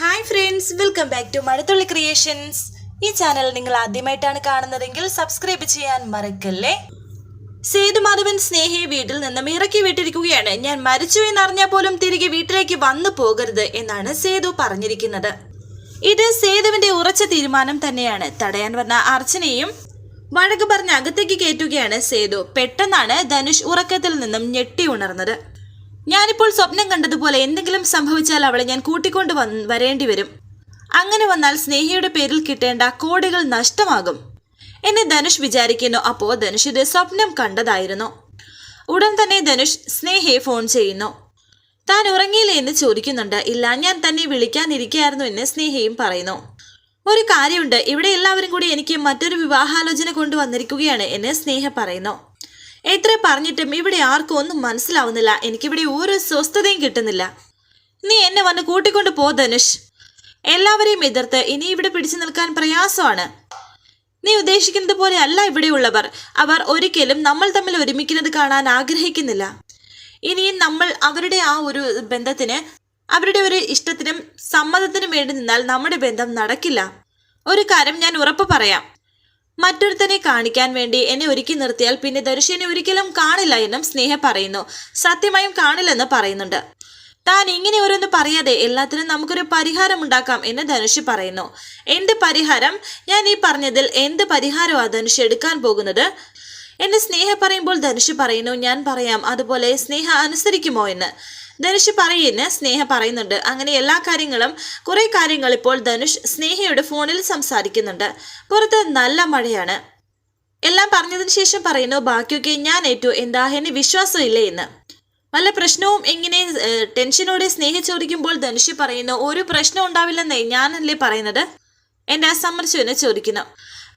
Hi friends welcome back to Mazhathulli creations ഈ channel നിങ്ങൾ ആദ്യമായിട്ടാണ് കാണുന്നതെങ്കിൽ സബ്സ്ക്രൈബ് ചെയ്യാൻ മറക്കല്ലേ? സേതുമാധവൻ സ്നേഹയെ വീട്ടിൽ നിന്നും ഇറക്കി വിട്ടിരിക്കുകയാണ്. ഞാൻ മരിച്ചു എന്നറിഞ്ഞാൽ പോലും തിരികെ വീട്ടിലേക്ക് വന്നു പോകരുത് എന്നാണ് സേതു പറഞ്ഞിരിക്കുന്നത്. ഇത് സേതുവിന്റെ ഉറച്ച തീരുമാനം തന്നെയാണ്. തടയാൻ വന്ന അർച്ചനയും വഴക്ക് പറഞ്ഞ് അകത്തേക്ക് കയറ്റുകയാണ് സേതു. പെട്ടെന്നാണ് ധനുഷ് ഉറക്കത്തിൽ നിന്നും ഞെട്ടി ഉണർന്നത്. ഞാനിപ്പോൾ സ്വപ്നം കണ്ടതുപോലെ എന്തെങ്കിലും സംഭവിച്ചാൽ അവളെ ഞാൻ കൂട്ടിക്കൊണ്ട് വരേണ്ടി വരും. അങ്ങനെ വന്നാൽ സ്നേഹിയുടെ പേരിൽ കിട്ടേണ്ട കോടികൾ നഷ്ടമാകും. എന്നെ ധനുഷ് വിചാരിക്കുന്നു. അപ്പോൾ ഇത് സ്വപ്നം കണ്ടതായിരുന്നു. ഉടൻ തന്നെ ധനുഷ് സ്നേഹയെ ഫോൺ ചെയ്യുന്നു. താൻ ഉറങ്ങിയില്ലേ എന്ന് ചോദിക്കുന്നുണ്ട്. ഇല്ല ഞാൻ തന്നെ വിളിക്കാനിരിക്കായിരുന്നു എന്ന് സ്നേഹയും പറയുന്നു. ഒരു കാര്യമുണ്ട്. ഇവിടെ എല്ലാവരും കൂടി എനിക്ക് മറ്റൊരു വിവാഹാലോചന കൊണ്ടുവന്നിരിക്കുകയാണ് എന്ന് സ്നേഹ പറയുന്നു. എത്ര പറഞ്ഞിട്ടും ഇവിടെ ആർക്കും ഒന്നും മനസ്സിലാവുന്നില്ല. എനിക്കിവിടെ ഒരു സ്വസ്ഥതയും കിട്ടുന്നില്ല. നീ എന്നെ വന്ന് കൂട്ടിക്കൊണ്ട് പോ ധനുഷ്. എല്ലാവരെയും എതിർത്ത് ഇനി ഇവിടെ പിടിച്ചു നിൽക്കാൻ പ്രയാസമാണ്. നീ ഉദ്ദേശിക്കുന്നത് പോലെ അല്ല ഇവിടെയുള്ളവർ. അവർ ഒരിക്കലും നമ്മൾ തമ്മിൽ ഒരുമിക്കുന്നത് കാണാൻ ആഗ്രഹിക്കുന്നില്ല. ഇനിയും നമ്മൾ അവരുടെ ആ ഒരു ബന്ധത്തിന് അവരുടെ ഒരു ഇഷ്ടത്തിനും സമ്മതത്തിനും വേണ്ടി നിന്നാൽ നമ്മുടെ ബന്ധം നടക്കില്ല. ഒരു കാര്യം ഞാൻ ഉറപ്പ് പറയാം. മറ്റൊരുത്തനെ കാണിക്കാൻ വേണ്ടി എന്നെ ഒരുക്കി നിർത്തിയാൽ പിന്നെ ദർശനെ ഒരിക്കലും കാണില്ല എന്നും സ്നേഹ പറയുന്നു. സത്യമായും കാണില്ലെന്ന് പറയുന്നുണ്ട്. താൻ ഇങ്ങനെ ഓരോന്ന് പറയാതെ എല്ലാത്തിനും നമുക്കൊരു പരിഹാരം ഉണ്ടാക്കാം എന്ന് ധനുഷ് പറയുന്നു. എന്ത് പരിഹാരം? ഞാൻ ഈ പറഞ്ഞതിൽ എന്ത് പരിഹാരമാണ് ധനുഷ് എടുക്കാൻ പോകുന്നത്? എന്നെ സ്നേഹ പറയുമ്പോൾ ധനുഷ് പറയുന്നു ഞാൻ പറയാം അതുപോലെ സ്നേഹ അനുസരിക്കുമോ എന്ന്? ധനുഷ് പറയുന്ന സ്നേഹ പറയുന്നുണ്ട്. അങ്ങനെ എല്ലാ കാര്യങ്ങളും കുറെ കാര്യങ്ങൾ ഇപ്പോൾ ധനുഷ് സ്നേഹയുടെ ഫോണിൽ സംസാരിക്കുന്നുണ്ട്. പുറത്ത് നല്ല മഴയാണ്. എല്ലാം പറഞ്ഞതിന് ശേഷം പറയുന്നു ബാക്കിയൊക്കെ ഞാൻ ഏറ്റു. എന്താ എന്നെ വിശ്വാസമില്ലേ എന്ന്? വല്ല പ്രശ്നവും എങ്ങനെ ടെൻഷനോടെ സ്നേഹ ചോദിക്കുമ്പോൾ ധനുഷ് പറയുന്നു ഒരു പ്രശ്നം ഉണ്ടാവില്ലെന്നേ ഞാനല്ലേ പറയുന്നത്? സമ്മതിച്ചു എന്ന് ചോദിക്കുന്നു.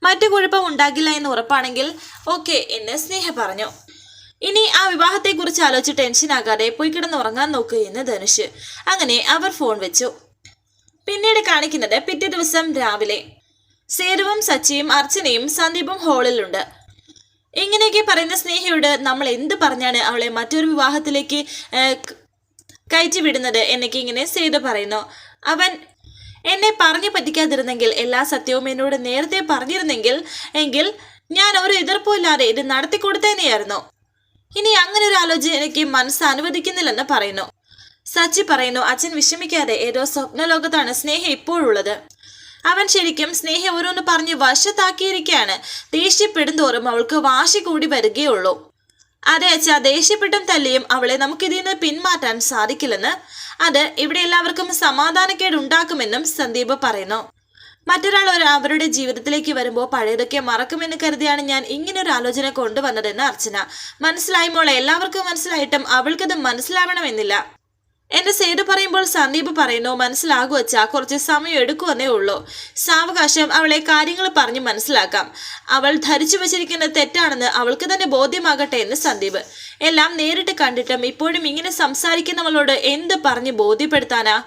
മറ്റു കുഴപ്പം ഉണ്ടാകില്ല എന്ന് ഉറപ്പാണെങ്കിൽ ഓക്കെ എന്ന് സ്നേഹ പറഞ്ഞു. ഇനി ആ വിവാഹത്തെ കുറിച്ച് ആലോചിച്ച് ടെൻഷൻ ആകാതെ പോയി കിടന്ന് ഉറങ്ങാൻ നോക്കൂ എന്ന് ധനുഷ്. അങ്ങനെ അവർ ഫോൺ വെച്ചു. പിന്നീട് കാണിക്കുന്നത് പിറ്റേ ദിവസം രാവിലെ. സേരുവും സച്ചിയും അർച്ചനയും സന്ദീപും ഹാളിലുണ്ട് ഇങ്ങനെയൊക്കെ പറയുന്ന സ്നേഹയോട് നമ്മൾ എന്ത് പറഞ്ഞാണ് അവളെ മറ്റൊരു വിവാഹത്തിലേക്ക് കയറ്റി വിടുന്നത് എന്നൊക്കെ ഇങ്ങനെ സേതു പറയുന്നു. അവൻ എന്നെ പറഞ്ഞു പറ്റിക്കാതിരുന്നെങ്കിൽ എല്ലാ സത്യവും എന്നോട് നേരത്തെ പറഞ്ഞിരുന്നെങ്കിൽ എങ്കിൽ ഞാൻ ഒരു എതിർപ്പുമില്ലാതെ ഇത് നടത്തി കൊടുത്തേനെയായിരുന്നു ഇനി അങ്ങനെ ഒരു ആലോചന എനിക്ക് മനസ്സ് അനുവദിക്കുന്നില്ലെന്ന് പറയുന്നു. സച്ചി പറയുന്നു അച്ഛൻ വിഷമിക്കാതെ ഏതോ സ്വപ്നലോകത്താണ് സ്നേഹ ഇപ്പോഴുള്ളത്. അവൻ ശരിക്കും സ്നേഹ ഓരോന്ന് പറഞ്ഞ് വശത്താക്കിയിരിക്കുകയാണ്. ദേഷ്യപ്പെടുന്തോറും അവൾക്ക് വാശി കൂടി വരികയുള്ളൂ. അതെ അച്ഛാ ദേഷ്യപ്പെട്ടും തല്ലിയും അവളെ നമുക്കിതിൽ നിന്ന് പിന്മാറ്റാൻ സാധിക്കില്ലെന്ന്. അത് ഇവിടെ എല്ലാവർക്കും സമാധാനക്കേട് ഉണ്ടാക്കുമെന്നും സന്ദീപ് പറയുന്നു. മറ്റൊരാൾ അവരുടെ ജീവിതത്തിലേക്ക് വരുമ്പോൾ പഴയതൊക്കെ മറക്കുമെന്ന് കരുതിയാണ് ഞാൻ ഇങ്ങനെ ഒരു ആലോചന കൊണ്ടുവന്നതെന്ന് അർച്ചന. മനസ്സിലായി മോളെ എല്ലാവർക്കും മനസ്സിലായിട്ടും അവൾക്കത് മനസ്സിലാവണമെന്നില്ല. എന്റെ സേതു പറയുമ്പോൾ സന്ദീപ് പറയുന്നു മനസ്സിലാകു വച്ചാ കുറച്ച് സമയം എടുക്കുമെന്നേ ഉള്ളൂ. സാവകാശം അവളെ കാര്യങ്ങൾ പറഞ്ഞ് മനസ്സിലാക്കാം. അവൾ ധരിച്ചു വച്ചിരിക്കുന്നത് തെറ്റാണെന്ന് അവൾക്ക് തന്നെ ബോധ്യമാകട്ടെ എന്ന് സന്ദീപ്. എല്ലാം നേരിട്ട് കണ്ടിട്ടും ഇപ്പോഴും ഇങ്ങനെ സംസാരിക്കുന്നവളോട് എന്ത് പറഞ്ഞ് ബോധ്യപ്പെടുത്താനാ?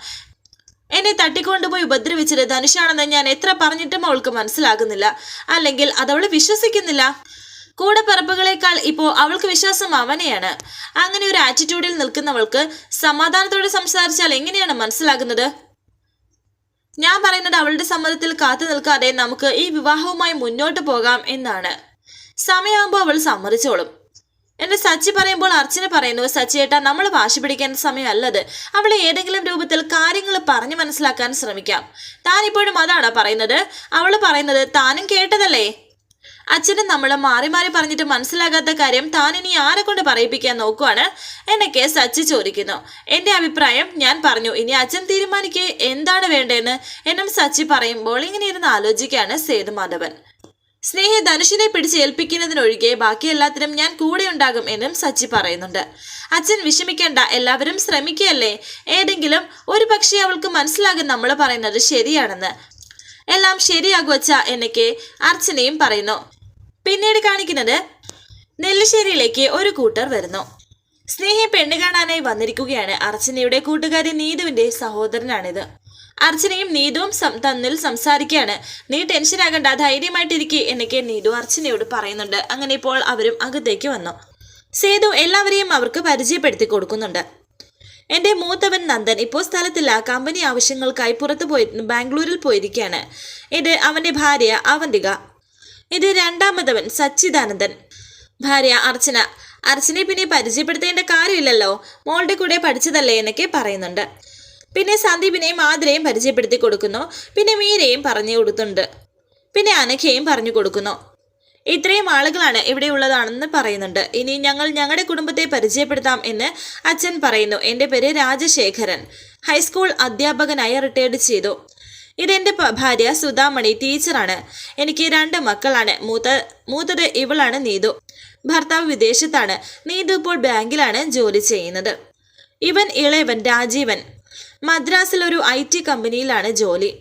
എന്നെ തട്ടിക്കൊണ്ടുപോയി ഉപദ്രവിച്ചത് ധനുഷാണെന്ന് ഞാൻ എത്ര പറഞ്ഞിട്ടും അവൾക്ക് മനസ്സിലാകുന്നില്ല. അല്ലെങ്കിൽ അതവൾ വിശ്വസിക്കുന്നില്ല. കൂടപ്പിറപ്പുകളെക്കാൾ ഇപ്പോൾ അവൾക്ക് വിശ്വാസം അവനെയാണ്. അങ്ങനെ ഒരു ആറ്റിറ്റ്യൂഡിൽ നിൽക്കുന്നവൾക്ക് സമാധാനത്തോടെ സംസാരിച്ചാൽ എങ്ങനെയാണ് മനസ്സിലാകുന്നത്? ഞാൻ പറയുന്നത് അവളുടെ സമ്മതത്തിൽ കാത്തു നിൽക്കാതെ നമുക്ക് ഈ വിവാഹവുമായി മുന്നോട്ട് പോകാം എന്നാണ്. സമയമാകുമ്പോൾ അവൾ സമ്മതിച്ചോളും. എന്റെ സച്ചി പറയുമ്പോൾ അർച്ചന പറയുന്നു സച്ചിയേട്ടാ നമ്മൾ വാശി പിടിക്കേണ്ട സമയമല്ലത്. അവളെ ഏതെങ്കിലും രൂപത്തിൽ കാര്യങ്ങൾ പറഞ്ഞു മനസ്സിലാക്കാൻ ശ്രമിക്കാം. താൻ ഇപ്പോഴും അതാണോ പറയുന്നത്? അവൾ പറയുന്നത് താനും കേട്ടതല്ലേ? അച്ഛനും നമ്മൾ മാറി മാറി പറഞ്ഞിട്ട് മനസ്സിലാകാത്ത കാര്യം താൻ ഇനി ആരെ കൊണ്ട് പറയിപ്പിക്കാൻ നോക്കുവാണ്? എന്നൊക്കെ സച്ചി ചോദിക്കുന്നു. എന്റെ അഭിപ്രായം ഞാൻ പറഞ്ഞു. ഇനി അച്ഛൻ തീരുമാനിക്കുക എന്താണ് വേണ്ടതെന്ന് എന്നും സച്ചി പറയുമ്പോൾ ഇങ്ങനെ ഇരുന്ന് ആലോചിക്കുകയാണ് സേതുമാധവൻ. സ്നേഹി ധനുഷിനെ പിടിച്ച് ഏൽപ്പിക്കുന്നതിനൊഴികെ ബാക്കി എല്ലാത്തിനും ഞാൻ കൂടെ ഉണ്ടാകും എന്നും സച്ചി പറയുന്നുണ്ട്. അച്ഛൻ വിഷമിക്കേണ്ട എല്ലാവരും ശ്രമിക്കുകയല്ലേ? ഏതെങ്കിലും ഒരു പക്ഷേ അവൾക്ക് മനസ്സിലാകും നമ്മൾ പറയുന്നത് ശരിയാണെന്ന്. എല്ലാം ശരിയാകുവച്ച എന്നൊക്കെ അർച്ചനയും പറയുന്നു. പിന്നീട് കാണിക്കുന്നത് നെല്ലിശ്ശേരിയിലേക്ക് ഒരു കൂട്ടർ വരുന്നു. സ്നേഹി പെണ്ണ് കാണാനായി വന്നിരിക്കുകയാണ്. അർച്ചനയുടെ കൂട്ടുകാരി നീതുവിന്റെ സഹോദരനാണിത്. അർച്ചനയും നീതുവും തമ്മിൽ സംസാരിക്കുകയാണ്. നീ ടെൻഷൻ ആകണ്ട ധൈര്യമായിട്ടിരിക്കെ എന്നൊക്കെ നീതു അർച്ചനയോട് പറയുന്നുണ്ട്. അങ്ങനെ ഇപ്പോൾ അവരും അകത്തേക്ക് വന്നു. സേതു എല്ലാവരെയും അവർക്ക് പരിചയപ്പെടുത്തി കൊടുക്കുന്നുണ്ട്. എന്റെ മൂത്തവൻ നന്ദൻ ഇപ്പോൾ സ്ഥലത്തില്ല. കമ്പനി ആവശ്യങ്ങൾക്കായി പുറത്തു പോയി ബാംഗ്ലൂരിൽ പോയിരിക്കുകയാണ്. ഇത് അവന്റെ ഭാര്യ അവന്തിക. ഇത് രണ്ടാമതവൻ സച്ചിദാനന്ദൻ. ഭാര്യ അർച്ചന. അർച്ചനെ പിന്നെ പരിചയപ്പെടുത്തേണ്ട കാര്യമില്ലല്ലോ. മോളുടെ കൂടെ പഠിച്ചതല്ലേ എന്നൊക്കെ പറയുന്നുണ്ട്. പിന്നെ സന്ദീപിനെയും ആതിരയും പരിചയപ്പെടുത്തി കൊടുക്കുന്നു. പിന്നെ മീരയും പറഞ്ഞു കൊടുത്തുണ്ട്. പിന്നെ അനഘയും പറഞ്ഞു കൊടുക്കുന്നു. ഇത്രയും ആളുകളാണ് ഇവിടെ ഉള്ളതാണെന്ന് പറയുന്നുണ്ട്. ഇനി ഞങ്ങൾ ഞങ്ങളുടെ കുടുംബത്തെ പരിചയപ്പെടുത്താം എന്ന് അച്ഛൻ പറയുന്നു. എന്റെ പേര് രാജശേഖരൻ. ഹൈസ്കൂൾ അധ്യാപകനായി റിട്ടയർഡ് ചെയ്തു. ഇതെന്റെ ഭാര്യ സുധാമണി ടീച്ചറാണ്. എനിക്ക് രണ്ട് മക്കളാണ്. മൂത്ത മൂത്തത് ഇവളാണ് നീതു. ഭർത്താവ് വിദേശത്താണ്. നീതു ഇപ്പോൾ ബാങ്കിലാണ് ജോലി ചെയ്യുന്നത്. ഇവൻ ഇളയവൻ രാജീവൻ. മദ്രാസിൽ ഒരു ഐ ടി കമ്പനിയിലാണ് ജോലി.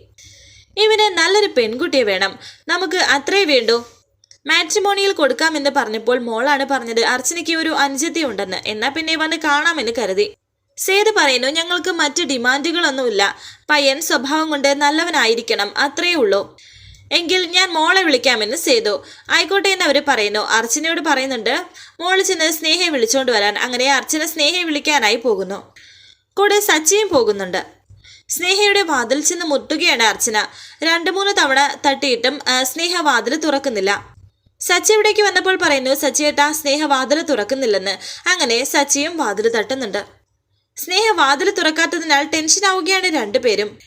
ഇവന് നല്ലൊരു പെൺകുട്ടിയെ വേണം. നമുക്ക് അത്രേ വേണ്ടൂ. മാട്രിമോണിയിൽ കൊടുക്കാമെന്ന് പറഞ്ഞപ്പോൾ മോളാണ് പറഞ്ഞത് അർച്ചനയ്ക്ക് ഒരു അനുജത്തി ഉണ്ടെന്ന്. എന്നാ പിന്നെ വന്ന് കാണാമെന്ന് കരുതി. സേത് പറയുന്നു ഞങ്ങൾക്ക് മറ്റ് ഡിമാൻഡുകളൊന്നുമില്ല. പയ്യൻ സ്വഭാവം കൊണ്ട് നല്ലവനായിരിക്കണം. അത്രേ ഉള്ളൂ. എങ്കിൽ ഞാൻ മോളെ വിളിക്കാമെന്ന് സേതു. ആയിക്കോട്ടെ എന്ന് അവർ പറയുന്നു. അർച്ചനയോട് പറയുന്നുണ്ട് മോൾ ചെന്ന് സ്നേഹയെ വിളിച്ചുകൊണ്ട് വരാൻ. അങ്ങനെ അർച്ചന സ്നേഹയെ വിളിക്കാനായി പോകുന്നു. കൂടെ സച്ചിയും പോകുന്നുണ്ട്. സ്നേഹയുടെ വാതിൽ ചെന്ന് മുട്ടുകയാണ് അർച്ചന. രണ്ടു മൂന്ന് തവണ തട്ടിയിട്ടും സ്നേഹ വാതിൽ തുറക്കുന്നില്ല. സച്ചി ഇവിടേക്ക് വന്നപ്പോൾ പറയുന്നു സച്ചിയേട്ടാ സ്നേഹ വാതിൽ തുറക്കുന്നില്ലെന്ന്. അങ്ങനെ സച്ചിയും വാതിൽ തട്ടുന്നുണ്ട്. സ്നേഹ വാതിൽ തുറക്കാത്തതിനാൽ ടെൻഷൻ ആവുകയാണ് രണ്ടുപേരും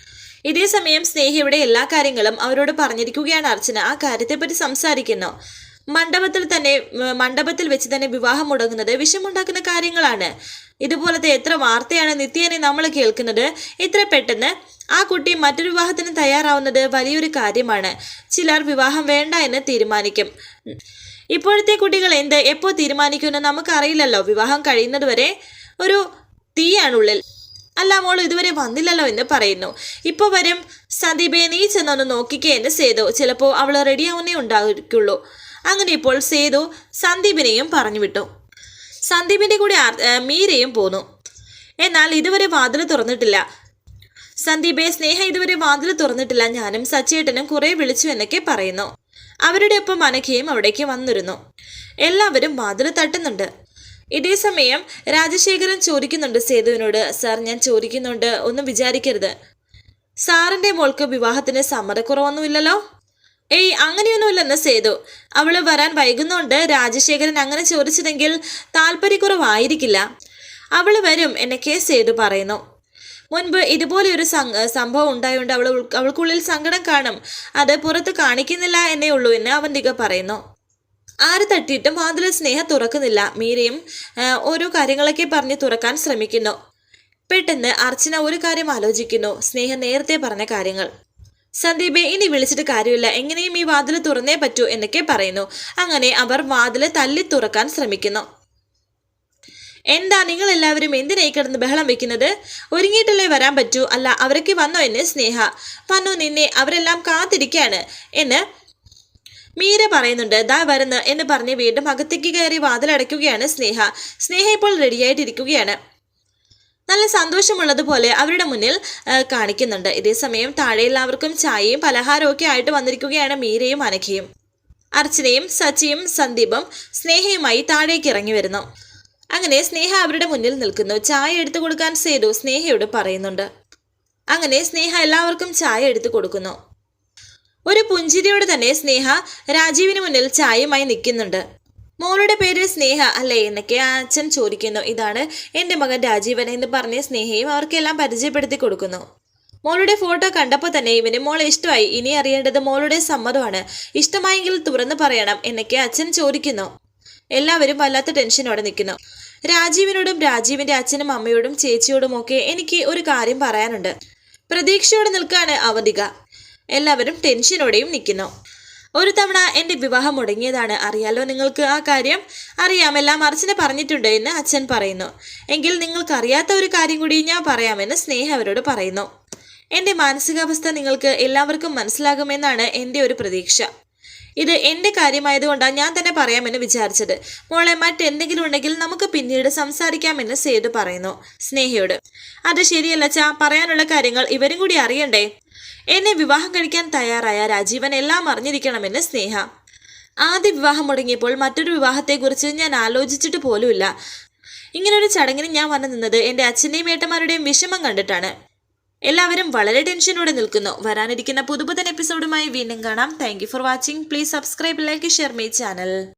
ഇതേ സമയം സ്നേഹയുടെ എല്ലാ കാര്യങ്ങളും അവരോട് പറഞ്ഞിരിക്കുകയാണ് അർച്ചന. ആ കാര്യത്തെപ്പറ്റി സംസാരിക്കുന്നു. മണ്ഡപത്തിൽ തന്നെ മണ്ഡപത്തിൽ വെച്ച് തന്നെ വിവാഹം മുടങ്ങുന്നത് വിഷമുണ്ടാക്കുന്ന കാര്യങ്ങളാണ്. ഇതുപോലത്തെ എത്ര വാർത്തയാണ് നിത്യേനെ നമ്മൾ കേൾക്കുന്നത്. ഇത്ര പെട്ടെന്ന് ആ കുട്ടി മറ്റൊരു വിവാഹത്തിന് തയ്യാറാവുന്നത് വലിയൊരു കാര്യമാണ്. ചിലർ വിവാഹം വേണ്ട എന്ന് തീരുമാനിക്കും. ഇപ്പോഴത്തെ കുട്ടികൾ എന്ത് എപ്പോൾ തീരുമാനിക്കുമെന്ന് നമുക്കറിയില്ലല്ലോ. വിവാഹം കഴിയുന്നതുവരെ ഒരു തീയാണുള്ളിൽ അല്ല മോൾ ഇതുവരെ വന്നില്ലല്ലോ എന്ന് പറയുന്നു. ഇപ്പോൾ വരും സന്ദീപെ നീ ചെന്നൊന്ന് നോക്കിക്കേ എന്ന് ചെയ്തു ചിലപ്പോൾ അവൾ റെഡിയാവുന്നേ ഉണ്ടായിരിക്കുള്ളൂ അങ്ങനെ ഇപ്പോൾ സേതു സന്ദീപിനെയും പറഞ്ഞു വിട്ടു സന്ദീപിന്റെ കൂടെ മീരയും പോന്നു. എന്നാൽ ഇതുവരെ വാതിൽ തുറന്നിട്ടില്ല. സന്ദീപെ സ്നേഹ ഇതുവരെ വാതിൽ തുറന്നിട്ടില്ല. ഞാനും സച്ചേട്ടനും കുറെ വിളിച്ചു എന്നൊക്കെ പറയുന്നു. അവരുടെ ഒപ്പം അനഘയും അവിടേക്ക് വന്നിരുന്നു. എല്ലാവരും വാതിൽ തട്ടുന്നുണ്ട്. ഇതേ സമയം രാജശേഖരൻ ചോദിക്കുന്നുണ്ട് സേതുവിനോട് സാർ ഞാൻ ചോദിക്കുന്നുണ്ട് ഒന്നും വിചാരിക്കരുത്. സാറിന്റെ മോൾക്ക് വിവാഹത്തിന് സമ്മതക്കുറവൊന്നുമില്ലല്ലോ? ഏയ് അങ്ങനെയൊന്നുമില്ലെന്ന് സേതു. അവൾ വരാൻ വൈകുന്നോണ്ട്. രാജശേഖരൻ അങ്ങനെ ചോദിച്ചതെങ്കിൽ താല്പര്യക്കുറവായിരിക്കില്ല അവൾ വരും എന്നൊക്കെ സേതു പറയുന്നു. മുൻപ് ഇതുപോലെ ഒരു സംഭവം ഉണ്ടായതുകൊണ്ട് അവൾ അവൾക്കുള്ളിൽ സങ്കടം കാണും. അത് പുറത്ത് കാണിക്കുന്നില്ല എന്നേ ഉള്ളൂ എന്ന് അവൻ അവന്തിക പറയുന്നു. ആര് തട്ടിയിട്ടും വാതിൽ സ്നേഹം തുറക്കുന്നില്ല. മീരയും ഓരോ കാര്യങ്ങളൊക്കെ പറഞ്ഞ് തുറക്കാൻ ശ്രമിക്കുന്നു. പെട്ടെന്ന് അർച്ചന ഒരു കാര്യം ആലോചിക്കുന്നു. സ്നേഹം നേരത്തെ പറഞ്ഞ കാര്യങ്ങൾ. സന്ദീപെ ഇനി വിളിച്ചിട്ട് കാര്യമില്ല. എങ്ങനെയും ഈ വാതിൽ തുറന്നേ പറ്റൂ എന്നൊക്കെ പറയുന്നു. അങ്ങനെ അവർ വാതിൽ തല്ലി തുറക്കാൻ ശ്രമിക്കുന്നു. എന്താ നിങ്ങൾ എല്ലാവരും എന്തിനായി കിടന്ന് ബഹളം വെക്കുന്നത്? ഒരുങ്ങിയിട്ടല്ലേ വരാൻ പറ്റൂ. അല്ല അവരൊക്കെ വന്നോ എന്നെ സ്നേഹ? വന്നു നിന്നെ അവരെല്ലാം കാത്തിരിക്കാണ് എന്ന് മീര പറയുന്നുണ്ട്. ദാ വരുന്ന് എന്ന് പറഞ്ഞ് വീണ്ടും അകത്തേക്ക് കയറി വാതിലടയ്ക്കുകയാണ് സ്നേഹ. സ്നേഹ ഇപ്പോൾ റെഡിയായിട്ടിരിക്കുകയാണ് നല്ല സന്തോഷമുള്ളതുപോലെ അവരുടെ മുന്നിൽ കാണിക്കുന്നുണ്ട്. ഇതേസമയം താഴെ എല്ലാവർക്കും ചായയും പലഹാരവും ഒക്കെ ആയിട്ട് വന്നിരിക്കുകയാണ് മീരയും അനഘയും. അർച്ചനയും സച്ചിയും സന്ദീപും സ്നേഹയുമായി താഴേക്ക് ഇറങ്ങി വരുന്നു. അങ്ങനെ സ്നേഹ അവരുടെ മുന്നിൽ നിൽക്കുന്നു. ചായ എടുത്തു കൊടുക്കാൻ സേതു സ്നേഹയോട് പറയുന്നുണ്ട്. അങ്ങനെ സ്നേഹ എല്ലാവർക്കും ചായ എടുത്തു കൊടുക്കുന്നു. ഒരു പുഞ്ചിരിയോട് തന്നെ സ്നേഹ രാജീവിന് മുന്നിൽ ചായയുമായി നിൽക്കുന്നുണ്ട്. മോളുടെ പേര് സ്നേഹ അല്ലേ എന്നൊക്കെ അച്ഛൻ ചോദിക്കുന്നു. ഇതാണ് എന്റെ മകൻ രാജീവൻ എന്ന് പറഞ്ഞ് സ്നേഹയും അവർക്കെല്ലാം പരിചയപ്പെടുത്തി കൊടുക്കുന്നു. മോളുടെ ഫോട്ടോ കണ്ടപ്പോൾ തന്നെ ഇവന് മോളെ ഇഷ്ടമായി. ഇനി അറിയേണ്ടത് മോളുടെ സമ്മതമാണ്. ഇഷ്ടമായെങ്കിൽ തുറന്നു പറയണം എന്നൊക്കെ അച്ഛൻ ചോദിക്കുന്നു. എല്ലാവരും വല്ലാത്ത ടെൻഷനോടെ നിൽക്കുന്നു. രാജീവിനോടും രാജീവിന്റെ അച്ഛനും അമ്മയോടും ചേച്ചിയോടും ഒക്കെ എനിക്ക് ഒരു കാര്യം പറയാനുണ്ട്. പ്രതീക്ഷയോടെ നിൽക്കാണ് അവധിക. എല്ലാവരും ടെൻഷനോടെയും നിൽക്കുന്നു. ഒരു തവണ എന്റെ വിവാഹം മുടങ്ങിയതാണ്. അറിയാലോ നിങ്ങൾക്ക് ആ കാര്യം? അറിയാം. എല്ലാം അർച്ചന പറഞ്ഞിട്ടുണ്ട് എന്ന് അച്ഛൻ പറയുന്നു. എങ്കിൽ നിങ്ങൾക്ക് അറിയാത്ത ഒരു കാര്യം കൂടി ഞാൻ പറയാമെന്ന് സ്നേഹ അവരോട് പറയുന്നു. എന്റെ മാനസികാവസ്ഥ നിങ്ങൾക്ക് എല്ലാവർക്കും മനസ്സിലാകുമെന്നാണ് എന്റെ ഒരു പ്രതീക്ഷ. ഇത് എന്റെ കാര്യമായതുകൊണ്ടാണ് ഞാൻ തന്നെ പറയാമെന്ന് വിചാരിച്ചത്. മോളെ മറ്റെന്തെങ്കിലും ഉണ്ടെങ്കിൽ നമുക്ക് പിന്നീട് സംസാരിക്കാമെന്ന് സേതു പറയുന്നു സ്നേഹയോട്. അത് ശരിയല്ല ചാ പറയാനുള്ള കാര്യങ്ങൾ ഇവരും കൂടി അറിയണ്ടേ? എന്നെ വിവാഹം കഴിക്കാൻ തയ്യാറായ രാജീവൻ എല്ലാം അറിഞ്ഞിരിക്കണമെന്ന് സ്നേഹ. ആദ്യ വിവാഹം മുടങ്ങിയപ്പോൾ മറ്റൊരു വിവാഹത്തെക്കുറിച്ച് ഞാൻ ആലോചിച്ചിട്ട് പോലുമില്ല. ഇങ്ങനൊരു ചടങ്ങിന് ഞാൻ വന്നു നിന്നത് എന്റെ അച്ഛന്റെയും ഏട്ടന്മാരുടെയും വിഷമം കണ്ടിട്ടാണ്. എല്ലാവരും വളരെ ടെൻഷനോടെ നിൽക്കുന്നു. വരാനിരിക്കുന്ന പുതുപുതൻ എപ്പിസോഡുമായി വീണ്ടും കാണാം. Thank for watching please subscribe like share my channel